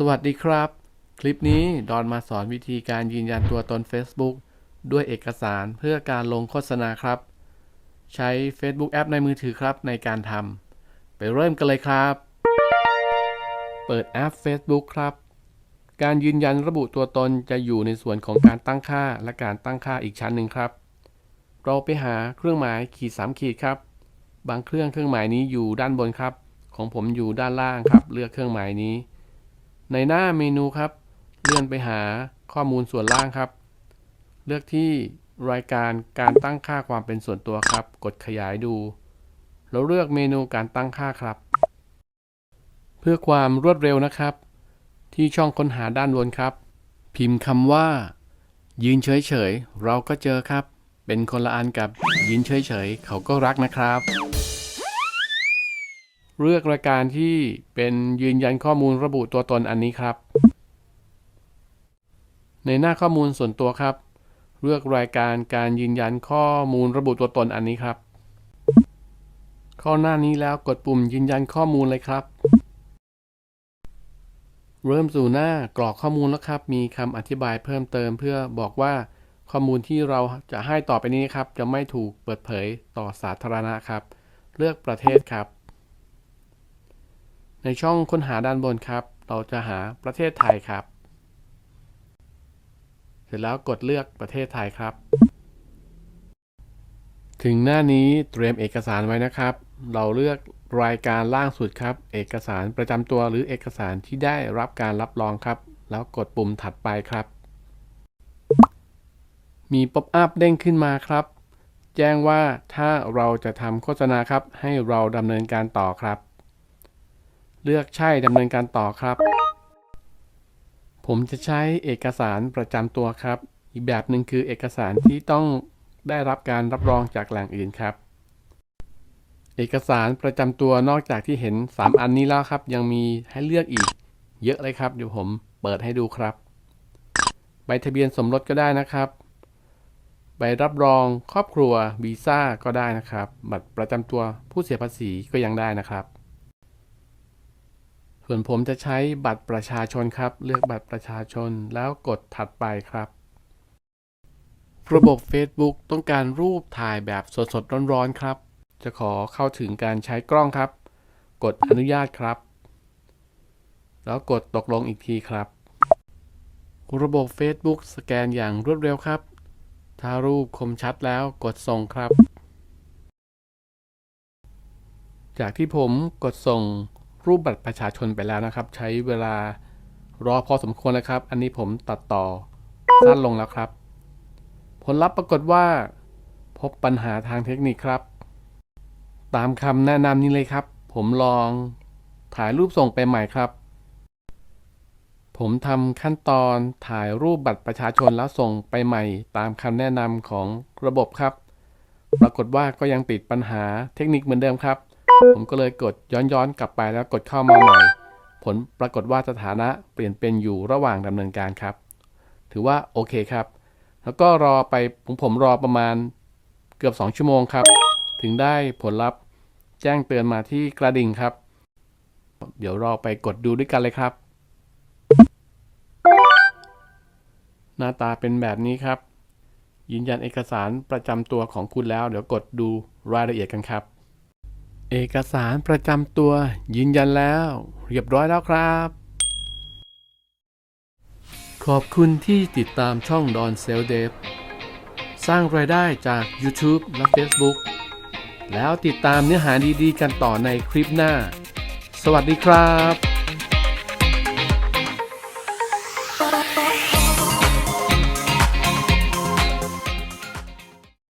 สวัสดีครับ คลิปนี้ดอนมาสอนวิธีการยืนยันตัวตน Facebook ด้วยเอกสารเพื่อการลงโฆษณาครับ ใช้ Facebook แอปในมือถือครับในการทำไปเริ่มกันเลยครับ เปิดแอป Facebook ครับ การยืนยันระบุตัวตนจะอยู่ในส่วนของการตั้งค่าและการตั้งค่าอีกชั้นหนึ่งครับ เราไปหาเครื่องหมายขีด3ขีดครับ บางเครื่องเครื่องหมายนี้อยู่ด้านบนครับ ของผมอยู่ด้านล่างครับ เลือกเครื่องหมายนี้ ในหน้าเมนูครับ เลื่อนไปหาข้อมูลส่วนล่างครับ เลือกที่รายการการตั้งค่าความเป็นส่วนตัวครับ กดขยายดู แล้วเลือกเมนูการตั้งค่าครับ เพื่อความรวดเร็วนะครับ ที่ช่องค้นหาด้านบนครับ พิมพ์คำว่า ยืนเฉยๆเราก็เจอครับ เป็นคนละอันกับยืนเฉยๆเขาก็รักนะครับ เลือกรายการที่เป็นยืนยันข้อมูลระบุตัวตนอันนี้ครับ ในหน้าข้อมูลส่วนตัวครับ เลือกรายการการยืนยันข้อมูลระบุตัวตนอันนี้ครับเข้าหน้านี้แล้วกดปุ่มยืนยันข้อมูลเลยครับ เริ่มสู่หน้ากรอกข้อมูลแล้วครับ มีคำอธิบายเพิ่มเติมเพื่อบอกว่าข้อมูลที่เราจะให้ต่อไปนี้ครับ จะไม่ถูกเปิดเผยต่อสาธารณะครับ เลือกประเทศครับ ในช่องค้นหาด้านบนครับ เราจะหาประเทศไทยครับ เสร็จแล้วกดเลือกประเทศไทยครับ ถึงหน้านี้เตรียมเอกสารไว้นะครับ เราเลือกรายการล่างสุดครับ เอกสารประจำตัวหรือเอกสารที่ได้รับการรับรองครับ แล้วกดปุ่มถัดไปครับ มีป๊อปอัพเด้งขึ้นมาครับ แจ้งว่าถ้าเราจะทำโฆษณาครับ ให้เราดำเนินการต่อครับ เลือกใช่ดำเนินการต่อครับ ผมจะใช้เอกสารประจำตัวครับ อีกแบบหนึ่งคือเอกสารที่ต้องได้รับการรับรองจากแหล่งอื่นครับ เอกสารประจำตัวนอกจากที่เห็น 3 อันนี้แล้วครับ ยังมีให้เลือกอีก เยอะเลยครับ เดี๋ยวผมเปิดให้ดูครับ ใบทะเบียนสมรสก็ได้นะครับใบรับรองครอบครัววีซ่าก็ได้นะครับ บัตรประจำตัวผู้เสียภาษีก็ยังได้นะครับ ส่วนผมจะใช้บัตรประชาชนครับ เลือกบัตรประชาชนแล้วกดถัดไปครับ ระบบ Facebook ต้องการรูปถ่ายแบบสดๆร้อนๆครับ จะขอเข้าถึงการใช้กล้องครับ กดอนุญาตครับ แล้วกดตกลงอีกทีครับ ระบบ Facebook สแกนอย่างรวดเร็วครับ ถ้ารูปคมชัดแล้วกดส่งครับ จากที่ผมกดส่ง รูปบัตรประชาชนไปแล้วนะครับ ใช้เวลารอพอสมควรนะครับ อันนี้ผมตัดต่อสั้นลงแล้วครับ ผลลัพธ์ปรากฏว่า พบปัญหาทางเทคนิคครับ ตามคำแนะนำนี้เลยครับ ผมลองถ่ายรูปส่งไปใหม่ครับ ผมทำขั้นตอนถ่ายรูปบัตรประชาชนแล้วส่งไปใหม่ ตามคำแนะนำของระบบครับ ปรากฏว่าก็ยังติดปัญหาเทคนิคเหมือนเดิมครับ ผมก็เลยกดย้อนย้อนๆ กลับไปแล้วกดเข้ามาใหม่ ผลปรากฏว่าสถานะเปลี่ยนเป็นอยู่ระหว่างดำเนินการครับ ถือว่าโอเคครับ แล้วก็รอไปผมผมรอประมาณเกือบ 2 ชั่วโมงครับ ถึงได้ผลลัพธ์แจ้งเตือนมาที่กระดิ่งครับ เดี๋ยวรอไปกดดูด้วยกันเลยครับ หน้าตาเป็นแบบนี้ครับ ยืนยันเอกสารประจำตัวของคุณแล้ว เดี๋ยวกดดูรายละเอียดกันครับ เอกสารประจำตัวยืนยันแล้ว เรียบร้อยแล้วครับ ขอบคุณที่ติดตามช่องดอนเซลเดฟสร้างรายได้จาก YouTube และ Facebook แล้วติดตามเนื้อหาดีๆ กันต่อในคลิปหน้า สวัสดีครับ